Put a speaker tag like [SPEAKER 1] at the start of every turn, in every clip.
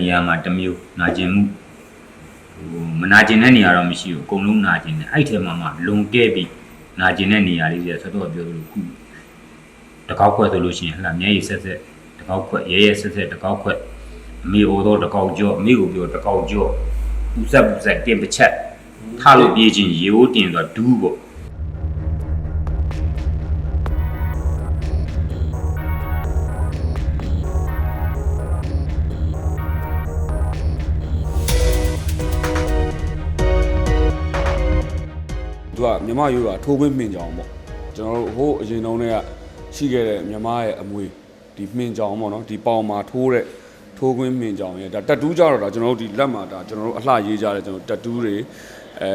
[SPEAKER 1] နေရာမှာတစ်မျိုးနာကျင်မှုဟိုမနာကျင်တဲ့နေရာတော့မရှိဘူးအကုန်လုံးနာကျင်တယ်အဲ့ထဲမှာမှလုံကဲပြီးနာကျင်တဲ့နေရာလေးတွေဆက်တော့ပြောသလိုခုတကောက်ခွက်ဆိုလို့ရှိရင်ဟလာမျက်ရည်ဆက်ဆက်တကောက်ခွက်ရဲရဲဆက်ဆက်တကောက်ခွက်အမေအိုတော့တကောက်ကြော့အမေကိုပြောတကောက်ကြော့ပူဆက်ပူဆက်တင်ပချက်ထားလို့ပြေးချင်းရေအိုးတင်ဆိုဒူးပေါ့
[SPEAKER 2] မြမရိုးတာထိုးခွင်းမှင်ကြောင်ပေါ့ကျွန်တော်တို့ဟိုးအရင်တုန်းကရှိခဲ့တဲ့မြမရဲ့အမွေဒီမှင်ကြောင်ပေါ့နော်ဒီပေါင်မှာထိုးတဲ့ထိုးခွင်းမှင်ကြောင်ရဲ့ဒါတက်တူးကြတော့ဒါကျွန်တော်တို့ဒီလက်မှာဒါကျွန်တော်တို့အလှရေးကြတဲ့ကျွန်တော်တက်တူးတွေအဲ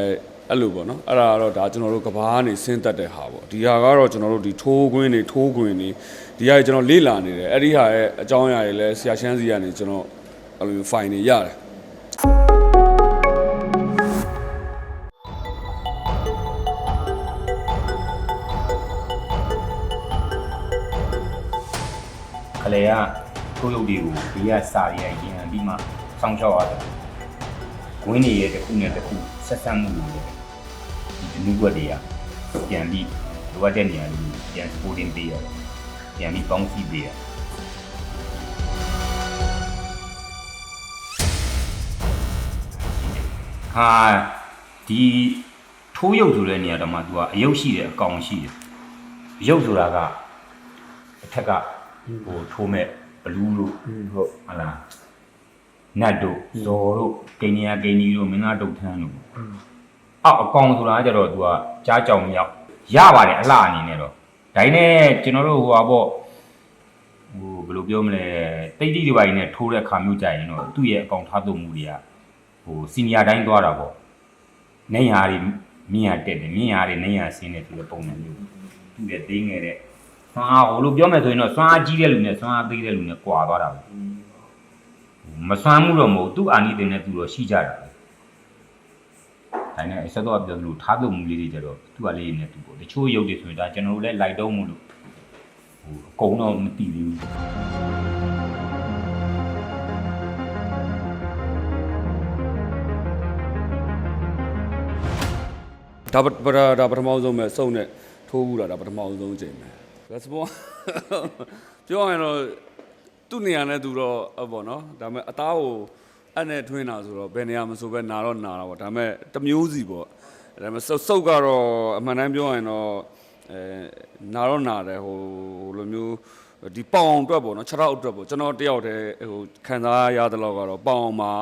[SPEAKER 2] အဲ့လိုပေါ့နော်အဲ့ဒါကတော့ဒါကျွန်တော်တို့ကဘာကနေဆင်းသက်တဲ့ဟာပေါ့ဒီဟာကတော့ကျွန်တော်တို့ဒီထိုးခွင်းတွေထိုးခွင်းတွေဒီဟာကျွန်တော်လေ့လာနေတယ်အဲ့ဒီဟာရဲ့အကြောင်းအရာတွေလည်းဆရာရှမ်းစီကနေကျွန်တော်အဲ့လိုမျိုး file တွေရတယ်
[SPEAKER 1] ခလေကထိုးရုပ်တွေကိုဒီကစာရီရရင်ပြီးမှစောင့်ရှောက်ရတယ်။ဝင်းနေရဲ့တစ်ခုနဲ့တစ်ခုဆက်ဆက်မှုတွေဒီဒနုဘတ်တွေကပြန်ပြီးလိုအပ်တဲ့နေရာတွေပြန် supporting ပေးရတယ်။ပြန်ပြီးပေါင်းစည်းပေးရတယ်။ဟာဒီထိုးရုပ်ဆိုတဲ့နေရာတော့မှ तू ကအယုတ်ရှိတယ်အကောင်ရှိတယ်။ရုပ်ဆိုတာကအထက်က ဟိုထိုးမဲ့ဘလူးလို့
[SPEAKER 3] ဟုတ်
[SPEAKER 1] ဟုတ်လားနတ်တို့ဇော်တို့ကိန်းနီယာကိန်းနီတို့မင်းသားဒုတ်ထန်းတို့အောက်အကောင်ဆိုတာကကြတော့ तू ကကြားကြောင်မြောက်ရပါတယ်အလှအနေနဲ့တော့ဒါနဲ့ကျွန်တော်တို့ဟိုပါပေါ့ဟိုဘယ်လိုပြောမလဲတိတ်တိတွေပိုင်းနဲ့ထိုးတဲ့ခါမျိုးကြရင်တော့သူ့ရဲ့အကောင်ထားသွုံမှုတွေကဟိုစီနီယာတိုင်းသွားတာပေါ့နေရာတွေမြင်ရတက်တယ်မြင်ရတွေနေရာဆင်းတယ်ဆိုတဲ့ပုံစံမျိုးသူ့ရဲ့သေးငယ်တဲ့ ဆွမ်းအားဟိုလိုပြောမယ်ဆိုရင်တော့ဆွမ်းအားကြီးတဲ့လူနဲ့ဆွမ်းအားသေးတဲ့လူနဲ့ကွာသွားတာပဲမစွမ်းမှုတော့မဟုတ်သူ့အာနိသင်နဲ့သူတော့ရှိကြတာပဲဒါနဲ့အစတော့ပြောလို့ထားလို့မူလေးတွေကြတော့သူ့အလေးနဲ့သူပေါ့တချို့ရုပ်တွေဆိုရင်ဒါကျွန်တော်တို့လည်းလိုက်တော့မှုလို့ဟိုအကုန်တော့မသိသေးဘူး
[SPEAKER 2] ဒါပပဒါဒါပထမဆုံးပဲစုံနဲ့ထိုးဘူးတာဒါပထမဆုံးချိန်ပဲ response ပြောရရင်တော့သူ့နေရာနဲ့သူတော့အပေါ့နော်ဒါပေမဲ့အသားကိုအဲ့နဲ့ထွင်းတာဆိုတော့ဘယ်နေရာမဆိုပဲနာတော့နာတာပေါ့ဒါပေမဲ့တစ်မျိုးစီပေါ့ဒါပေမဲ့စုပ်စုပ်ကတော့အမှန်တမ်းပြောရရင်တော့အဲနာတော့နာတယ်ဟိုဟိုလိုမျိုးဒီပေါင်အတွက်ပေါ့နော်6တော့အတွက်ပေါ့ကျွန်တော်တယောက်တည်းဟိုခံစားရတဲ့လောက်ကတော့ပေါင်မှာ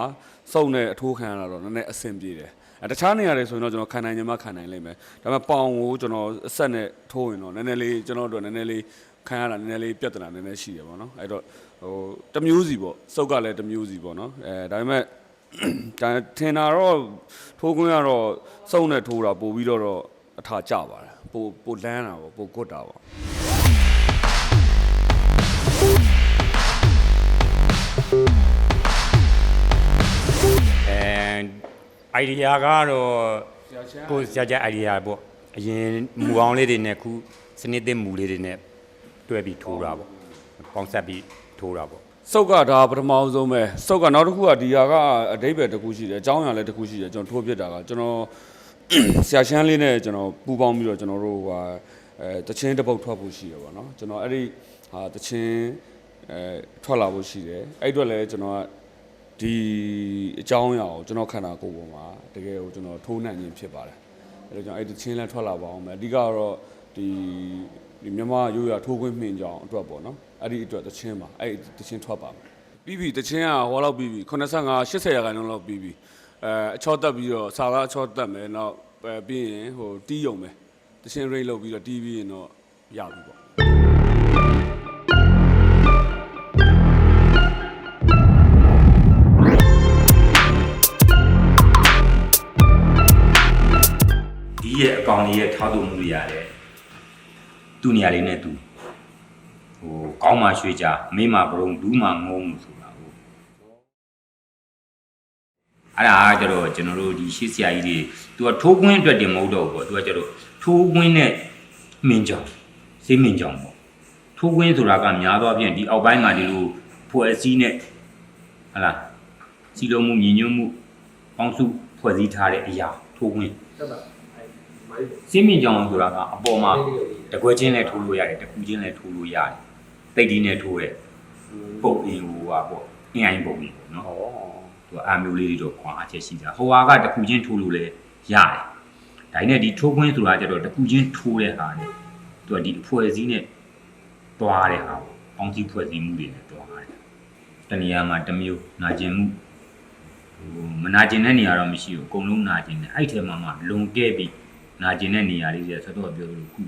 [SPEAKER 2] စုပ်နဲ့အထိုးခံရတာတော့နည်းနည်းအဆင်ပြေတယ်အဲ တခြားနေရာတွေဆိုရင်တော့ကျွန်တော်ခံနိုင်ရင်မှခံနိုင်လိမ့်မယ်ဒါပေမဲ့ပေါင်ကိုကျွန်တော်အဆက်နဲ့ထိုးရင်တော့နည်းနည်းလေးကျွန်တော်တို့နည်းနည်းလေးခံရတာနည်းနည်းလေးပြဿနာနည်းနည်းရှိတယ်ပေါ့နော်အဲ့တော့ဟိုတစ်မျိုးစီပေါ့စုပ်ကလည်းတစ်မျိုးစီပေါ့နော်အဲဒါပေမဲ့ဒါထင်တာတော့ထိုးခွင်းကတော့စုံနဲ့ထိုးတာပို့ပြီးတော့တော့အထာကျပါတယ်ပို့ပို့လန်းတာပေါ့ပို့ကွတ်တာပေါ့
[SPEAKER 4] အဲ idea ကတော့ကိုယ်ဆရာကျ idea ပေါ့အရင်မူအောင်လေးတွေနဲ့ခုစနစ်သစ်မူလေးတွေနဲ့တွဲပြီးထိုးတာပေါ့ပေါင်းဆက်ပြီးထိုးတာပေါ့
[SPEAKER 2] စုပ်ကဒါပထမအောင်ဆုံးပဲစုပ်ကနောက်တစ်ခုကဒီဟာကအတိတ်ပဲတစ်ခုရှိတယ်အကြောင်းအရာလည်းတစ်ခုရှိတယ်ကျွန်တော်ထိုးပြစ်တာကကျွန်တော်ဆရာရှမ်းလေးနဲ့ကျွန်တော်ပူပေါင်းပြီးတော့ကျွန်တော်တို့ဟာအဲတချင်းတစ်ပုတ်ထွက်ဖို့ရှိတယ်ပေါ့နော်ကျွန်တော်အဲ့ဒီဟာတချင်းအဲထွက်လာဖို့ရှိတယ်အဲ့အတွက်လည်းကျွန်တော်က ဒီအကြောင်းအရာကိုကျွန်တော်ခန္ဓာကိုယ်ပေါ်မှာတကယ်ကိုကျွန်တော်ထိုးနှံ့ခြင်းဖြစ်ပါတယ်အဲ့တော့ကျွန်တော်အဲ့ဒီတချင်းလည်းထွက်လာပါအောင်မယ်အဓိကတော့ဒီဒီမြန်မာရိုးရာထိုးခွင်းမှင်ကြောင်အတွက်ပေါ့နော်အဲ့ဒီအတွက်တချင်းပါအဲ့ဒီတချင်းထွက်ပါမယ်ပြီးပြီတချင်းကဟောလောက်ပြီးပြီ85 80ရာခိုင်နှုန်းလောက်ပြီးပြီအဲအချောတက်ပြီးတော့စာကအချောတက်မယ်နောက်အဲပြီးရင်ဟိုတီးယုံမယ်တချင်းရိတ်လုပ်ပြီးတော့တီးပြီးရင်တော့ရပြီပေါ့
[SPEAKER 1] ရဲ့အကောင်လေးရဲ့ထားသွုံမှုတွေရတယ်သူ့နေရာလေးနဲ့သူဟိုကောင်းမှရွှေကြမေးမှဘရုံဒူးမှငုံလို့ဆိုတာဟုတ်အဲ့ဒါကကျတော့ကျွန်တော်တို့ဒီရှေ့ဆရာကြီးတွေသူကထိုးကွင်းအတွက်တင်မဟုတ်တော့ဘူးပေါ့သူကကျတော့ထိုးကွင်းနဲ့မင်းကြောင်စေးမင်းကြောင်ပေါ့ထိုးကွင်းဆိုတာကများသောအားဖြင့်ဒီအောက်ပိုင်းမှာဒီလိုဖွယ်စည်းနဲ့ဟတ်လားစီလုံးမှုညီညွတ်မှုပေါင်းစုဖွဲ့စည်းထားတဲ့အရာထိုးခွင်း စီးမြင့်ကြောင်ဆိုတာကအပေါ်မှာတကွဲချင်းနဲ့ထိုးလို့ရတယ်တခုချင်းနဲ့ထိုးလို့ရတယ်တိတ်ဒီနဲ့ထိုးတဲ့ပုံအင်ဟိုဟာပေါ့အင်အိုင်ပုံကြီးပေါ့နော်သူအာမျိုးလေးတွေတော့ခွာအားချက်ရှိတာဟိုဟာကတစ်ခုချင်းထိုးလို့လည်းရတယ်ဒါနဲ့ဒီထိုးခွင်းဆိုတာကျတော့တစ်ခုချင်းထိုးတဲ့ဟာနဲ့သူကဒီအဖွဲ့အစည်းနဲ့တွားတဲ့ဟာပေါ့ပေါင်းစည်းဖွဲ့စည်းမှုတွေနဲ့တွားတယ်တနေရာမှာတစ်မျိုးနာကျင်မှုဟိုမနာကျင်တဲ့နေရာတော့မရှိဘူးအကုန်လုံးနာကျင်တယ်အဲ့ထဲမှာမှလုံကဲပြီး နာကျင်တဲ့နေရာလေးတွေဆက်တော့ပြောသလိုခု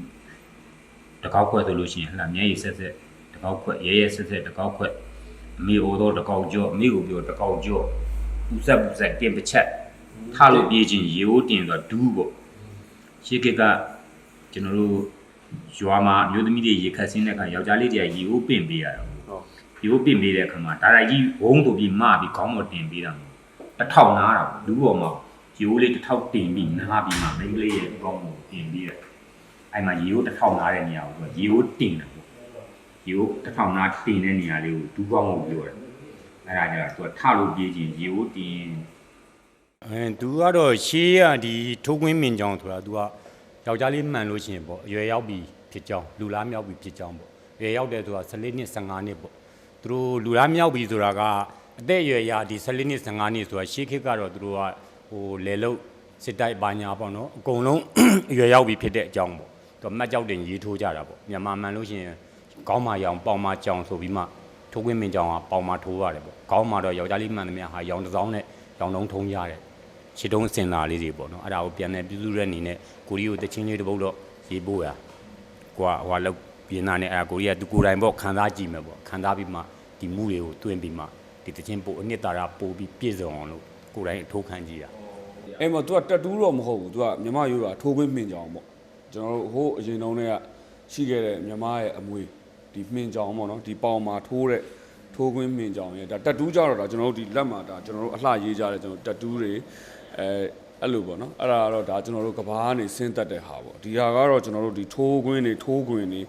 [SPEAKER 1] တကောက်ခွက်ဆိုလို့ရှိရင်ဟလာမျက်ရည်ဆက်ဆက်တကောက်ခွက်ရဲရဲဆက်ဆက်တကောက်ခွက်အမေအိုတော့တကောက်ကြော့အမေကိုပြောတကောက်ကြော့ပူဆက်ပူဆက်တင်တစ်ချက်ထားလို့ပြေးခြင်းရေဦးတင်ဆိုတော့ဒူးပေါ့ရှေးကကကျွန်တော်တို့ရွာမှာအမျိုးသမီးတွေရေခတ်ဆင်းတဲ့အခါယောက်ျားလေးတွေကရေဦးပင့်ပေးရတာပေါ့ရေဦးပင့်ပေးတဲ့အခါမှာဒါရိုက်ကြီးဝုန်းဆိုပြီးမပြီးခေါင်းပေါ်တင်ပေးတာပေါ့တစ်ထောက်နားတာပေါ့ဒူးပေါ်မှာ ရေဦးလေးတစ်ထောက်တင်ပြီးနားပြီးမှမိန်းကလေးရဲ့ခေါင်းပေါ်တင်ပေးတယ်အဲ့မှာရေဦးတစ်ထောက်နားတဲ့နေရာကိုသူကရေဦးတင်တယ်ပေါ့ရေဦးတစ်ထောက်နားတင်တဲ့နေရာလေးကိုဒူးကောင်းကိုပြောတယ်အဲ့ဒါကြတော့သူကထလို့ပြေးခြင်းရေဦးတင်
[SPEAKER 4] အဲသူကတော့ရှေးကဒီထိုးခွင်းမင်ကြောင်ဆိုတာသူကယောက်ျားလေးမှန်လို့ရှိရင်ပေါ့အရွယ်ရောက်ပြီဖြစ်ကြောင်းလူလားမြောက်ပြီဖြစ်ကြောင်းပေါ့အရွယ်ရောက်တယ်ဆိုတာ14နှစ်15နှစ်ပေါ့သူတို့လူလားမြောက်ပြီဆိုတာကအသက်အရွယ်ရာဒီ14နှစ်15နှစ်ဆိုတာရှေးခေတ်ကတော့သူတို့က ဟိုလေလုတ်စစ်တိုက်ပါညာပေါ့နော်အကုန်လုံးအရွယ်ရောက်ပြီဖြစ်တဲ့အကြောင်းပေါ့သူကမှတ်ကြောက်တင်ရေးထိုးကြတာပေါ့မြန်မာမှန်လို့ရှိရင်ခေါင်းမာရောင်ပေါင်မာကြောင်ဆိုပြီးမှထိုးခွင်းမင်ကြောင်ကပေါင်မာထိုးရတယ်ပေါ့ခေါင်းမာတော့ယောက်ျားလေးမှန်သမျှဟာရောင်တစ်စောင်းနဲ့ရောင်တုံးထုံးရတယ်ခြေတုံးစင်လာလေးတွေပေါ့နော်အဲ့ဒါကိုပြန်နေပြုစုတဲ့အနေနဲ့ကိုရီးကိုတချင်းလေးတစ်ပုတ်တော့ရေးပို့ရကိုကဟိုလောက်ပြင်လာနဲ့အဲ့ဒါကိုရီးကသူကိုယ်တိုင်ပေါ့ခံစားကြည့်မယ်ပေါ့ခံစားပြီးမှဒီမှုတွေကိုတွင်းပြီးမှဒီတချင်းပို့အနှစ်သာရပို့ပြီးပြည့်စုံအောင်လို့ကိုယ်တိုင်အထိုးခံကြည့်ရ
[SPEAKER 2] အဲ့မှာ तू ကတက်တူးတော့မဟုတ်ဘူး तू ကမြမရိုးတာထိုးခွင်းမှင်ကြောင်ပေါ့ကျွန်တော်တို့ဟိုးအရင်တုန်းကရှိခဲ့တဲ့မြမရဲ့အမွေဒီမှင်ကြောင်ပေါ့နော်ဒီပေါင်မှာထိုးတဲ့ထိုးခွင်းမှင်ကြောင်ရဲ့ဒါတက်တူးကြတော့ဒါကျွန်တော်တို့ဒီလက်မှာဒါကျွန်တော်တို့အလှရေးကြတဲ့ကျွန်တော်တက်တူးတွေအဲအဲ့လိုပေါ့နော်အဲ့ဒါကတော့ဒါကျွန်တော်တို့ကဘာကနေဆင်းသက်တဲ့ဟာပေါ့ဒီဟာကတော့ကျွန်တော်တို့ဒီထိုးခွင်းတွေထိုးခွင်းတွေ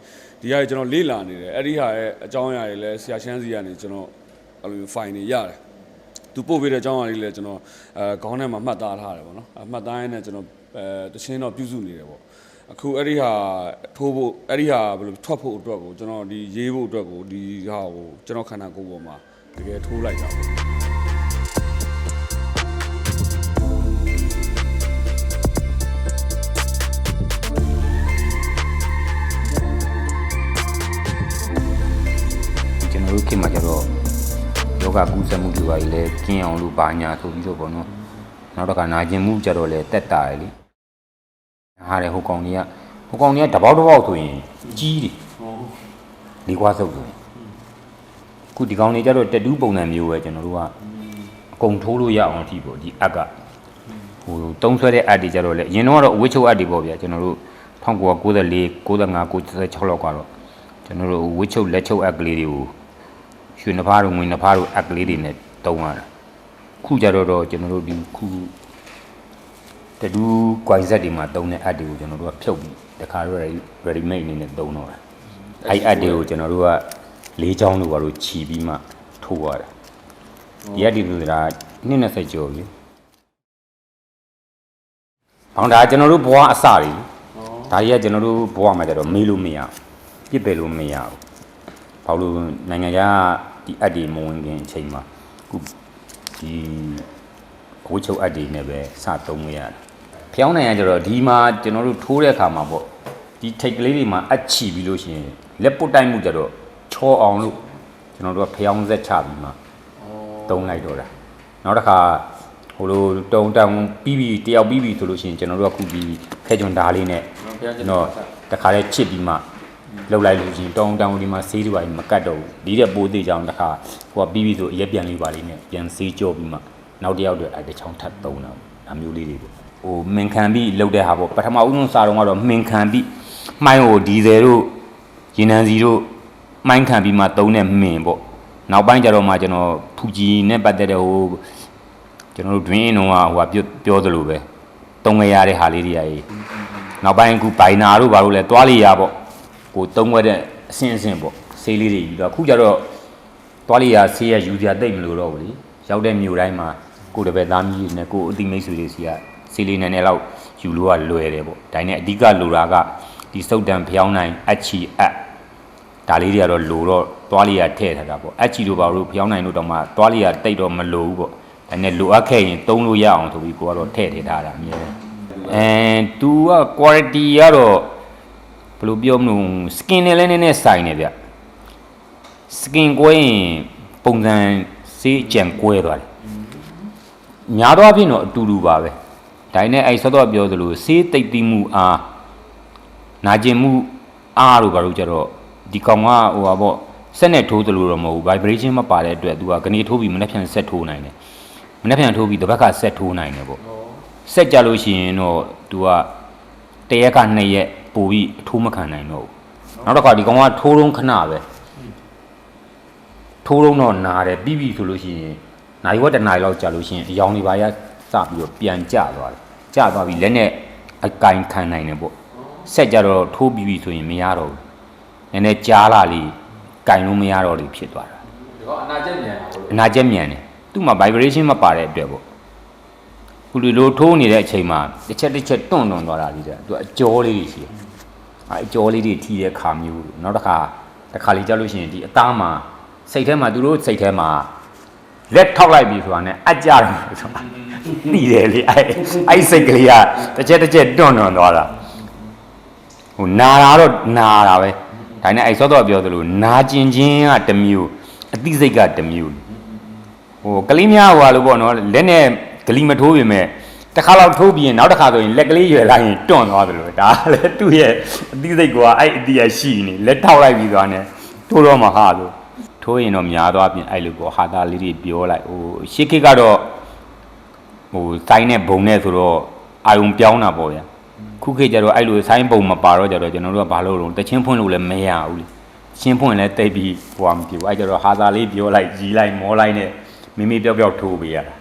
[SPEAKER 2] ဒီဟာကျွန်တော်လေ့လာနေတယ်အဲ့ဒီဟာရဲ့အကြောင်းအရာတွေလည်းဆရာရှမ်းစီကနေကျွန်တော်အဲ့လို file တွေရတယ် သူပို့ပေးတဲ့အကြောင်းအရာလေးလည်းကျွန်တော်အဲခေါင်းထဲမှာမှတ်သားထားတယ်ပေါ့နော်အမှတ်သားရင်းနဲ့ကျွန်တော်အဲတခြင်းတော့ပြုစုနေတယ်ပေါ့အခုအဲ့ဒီဟာထိုးဖို့အဲ့ဒီဟာဘယ်လိုထွက်ဖို့အတွက်ကိုကျွန်တော်ဒီရေးဖို့အတွက်ကိုဒီဟာကိုကျွန်တော်ခန္ဓာကိုယ်ပေါ်မှာတကယ်ထိုးလိုက်တာပေါ့
[SPEAKER 1] ယောဂကူးစက်မှုတွေပါလေလဲကျင်းအောင်လို့ဘာညာဆိုပြီးတော့ပေါ့နော်နောက်တော့ကနာကျင်မှုကြတော့လဲတက်တာရယ်လေဟာတယ်ဟိုကောင်ကြီးကဟိုကောင်ကြီးကတပေါက်တပေါက်ဆိုရင်ကြီးတယ်လေကွာဆုပ်ဆိုရင်ခုဒီကောင်လေးကျတော့တက်တူးပုံစံမျိုးပဲကျွန်တော်တို့ကအကုန်ထိုးလို့ရအောင်အထိပေါ့ဒီအက်ကဟိုတုံးဆွဲတဲ့အက်တွေကျတော့လေအရင်တော့ကတော့အဝစ်ချုပ်အက်တွေပေါ့ဗျာကျွန်တော်တို့1994 95 96လောက်ကတော့ကျွန်တော်တို့ဝစ်ချုပ်လက်ချုပ်အက်ကလေးတွေကို ရွှေနှဖားတို့ငွေနှဖားတို့အက်ကလေးတွေနဲ့တုံးရတာခုကြတော့တော့ကျွန်တော်တို့ဒီခုတတူး coin set တွေမှာတုံးတဲ့အက်တွေကိုကျွန်တော်တို့ကဖြုတ်ပြီးတခါတော့ ready made အနေနဲ့တုံးတော့တာအဲ့အက်တွေကိုကျွန်တော်တို့ကလေးချောင်းတို့ဘာလို့ခြီပြီးမှထိုးရတာဒီအက်တွေဆိုတာနှစ်20ကျော်ပြီဟောင်းဒါကျွန်တော်တို့ဘဝအစတွေဒါကြီးကကျွန်တော်တို့ဘဝမှာကြတော့မေးလို့မရဘူးပြစ်ပယ်လို့မရဘူးဘာလို့နိုင်ငံခြား ဒီအက်ဒီမဝင်ခင်အချိန်မှာခုဒီဝှချုပ်အက်ဒီနဲ့ပဲစသုံးရရတယ်။ဖျောင်းနိုင်ရကြတော့ဒီမှာကျွန်တော်တို့ထိုးတဲ့အခါမှာပေါ့ဒီထိတ်ကလေးတွေမှာအက်ချီပြီးလို့ရှိရင်လက်ပုတ်တိုက်မှုကြတော့ချောအောင်လို့ကျွန်တော်တို့ကဖျောင်းဆက်ချပြီးမှသုံးလိုက်တော့တာ။နောက်တစ်ခါဟိုလိုတုံတောင်ပြီးပြီးတယောက်ပြီးပြီးဆိုလို့ရှိရင်ကျွန်တော်တို့ကခုဒီခဲကြွန်ဓာလေးနဲ့ကျွန်တော်တခါလဲချစ်ပြီးမှ လောက်လိုက်လို့ရှိရင်တောင်းတောင်းဒီမှာဆေးတွေပါမကတ်တော့ဘူးဒီတဲ့ပိုးသေးကြအောင်တစ်ခါဟိုကပြီးပြီဆိုအရက်ပြန်လေးပါလေးနဲ့ပြန်ဆေးကြောပြီးမှနောက်တစ်ယောက်တည်းအဲ့တစ်ချောင်းထပ်သုံးတာဒါမျိုးလေးတွေပေါ့ဟိုမင်ခံပြီးလောက်တဲ့ဟာပေါ့ပထမဦးဆုံးစာတော့ကတော့မင်ခံပြီးမှိုင်းကိုဒီဇယ်တို့ရေနံစီတို့မှိုင်းခံပြီးမှသုံးတဲ့မင်ပေါ့နောက်ပိုင်းကျတော့မှကျွန်တော်ဖူကြီးနဲ့ပတ်သက်တဲ့ဟိုကျွန်တော်တို့ dream တုန်းကဟိုကပြောပြောသလိုပဲသုံးခဲ့ရတဲ့ဟာလေးတွေအရေးနောက်ပိုင်းအခုဘိုင်နာတို့ဘာလို့လဲသွားလေးရပေါ့ ကိုတုံးွက်တဲ့အဆင့်အဆင့်ပေါ့ဆေးလေးတွေယူတော့အခုကျတော့သွားလီယာဆေးရယူစရာတိတ်မလို့တော့ဘူးလေရရောက်တဲ့မြို့တိုင်းမှာကိုယ်တစ်ပည့်သားမီးတွေနဲ့ကိုယ်အသိမိတ်ဆွေတွေစီကစီလေးနည်းနည်းလောက်ယူလို့ကလွယ်တယ်ပေါ့ဒါနဲ့အဓိကလိုတာကဒီစုတ်တံဖျောင်းနိုင်အချီအပ်ဒါလေးတွေကတော့လိုတော့သွားလေးရထည့်ထားတာပေါ့အချီလိုပါလို့ဖျောင်းနိုင်လို့တော့မှသွားလေးရတိတ်တော့မလိုဘူးပေါ့ဒါနဲ့လိုအပ်ခဲ့ရင်သုံးလို့ရအောင်ဆိုပြီးကိုကတော့ထည့်ထည့်ထားတာအမြဲတမ်းအဲ तू က quality ကတော့ ဘယ်လိုပြောမလို့ skin နဲ့လည်းနည်းနည်းဆိုင်နေဗျ skin ကွဲရင်ပုံစံစေးကြံကွဲသွားတယ်များသောအားဖြင့်တော့အတူတူပါပဲဒါနဲ့အဲ့ဆော့တော့ပြောသလိုစေးတိတ်တိမှုအားနာကျင်မှုအားလို့ဘာလို့ကြတော့ဒီကောင်ကဟိုပါပေါ့ဆက်နဲ့ထိုးသလိုတော့မဟုတ်ဘူး vibration မပါတဲ့အတွက် तू ကကနေထိုးပြီးမနေ့ပြန်ဆက်ထိုးနိုင်တယ်မနေ့ပြန်ထိုးပြီးတစ်ဘက်ကဆက်ထိုးနိုင်တယ်ပေါ့ဆက်ကြလို့ရှိရင်တော့ तू ကတရက်ကနှစ်ရက် ပို့ပြီးအထိုးမခံနိုင်တော့ဘူးနောက်တစ်ခါဒီကောင်ကထိုးလုံးခဏပဲထိုးလုံးတော့နာတယ်ပြီးပြီဆိုလို့ရှိရင်နိုင်ဝက်တစ်နိုင်လောက်ကြာလို့ရှိရင်အယောင်တွေပါရစပြီးတော့ပြန်ကျသွားတယ်ကျသွားပြီလက်နဲ့အကင်ခံနိုင်တယ်ပေါ့ဆက်ကြတော့ထိုးပြီးပြီဆိုရင်မရတော့ဘူးနည်းနည်းကြားလာလေကင်လို့မရတော့လေဖြစ်သွားတာ
[SPEAKER 2] ဒီကောင်အနာကျက်မြန်တာပေါ့
[SPEAKER 1] အနာကျက်မြန်တယ်သူ့မှာ vibration မပါတဲ့အတွက်ပေါ့ ခုဒီလိုထိုးနေတဲ့အချိန်မှာတစ်ချက်တစ်ချက်တွန့်တွန့်သွားတာလေးတဲ့သူအကျော်လေးတွေရှိတယ်အဲအကျော်လေးတွေထီတဲ့ခါမျိုးလို့နောက်တစ်ခါတစ်ခါလေးကြောက်လို့ရှိရင်ဒီအသားမှာစိတ်ထဲမှာသူတို့စိတ်ထဲမှာလက်ထောက်လိုက်ပြီဆိုတာနဲ့အကြတယ်ဆိုတာနှီးတယ်လေအဲအဲ့စိတ်ကလေးကတစ်ချက်တစ်ချက်တွန့်တွန့်သွားတာဟိုနာတာတော့နာတာပဲဒါနဲ့အဲ့စောတော့ပြောသလိုနာကျင်ခြင်းကတစ်မျိုးအသိစိတ်ကတစ်မျိုးဟိုကလေးများဟိုဟာလို့ပေါ့နော်လက်နဲ့ ဂလီမထိုးပြင်မဲ့တစ်ခါလောက်ထိုးပြီးရင်နောက်တစ်ခါဆိုရင်လက်ကလေးရွယ်လိုက်ရင်တွန့်သွားတယ်လို့ဒါလည်းသူ့ရဲ့အသီးစိတ်ကအဲ့အတီးရရှိနေလက်ထောက်လိုက်ပြီးသွားနေထိုးတော့မှဟာလို့ထိုးရင်တော့များသွားပြင်အဲ့လိုပေါ့ဟာသားလေးတွေပြောလိုက်ဟိုရှေ့ခေတ်ကတော့ဟိုစိုင်းနဲ့ဘုံနဲ့ဆိုတော့အာယုံပြောင်းတာပေါ့ဗျာခုခေတ်ကျတော့အဲ့လိုစိုင်းဘုံမပါတော့ကြတော့ကျွန်တော်တို့ကဘာလို့လို့တချင်းဖွင့်လို့လည်းမရဘူးလေချင်းဖွင့်လည်းတိတ်ပြီးဟိုဟာမဖြစ်ဘူးအဲ့ကျတော့ဟာသားလေးပြောလိုက်ကြီးလိုက်မောလိုက်နဲ့မိမိပြောက်ပြောက်ထိုးပေးရတာ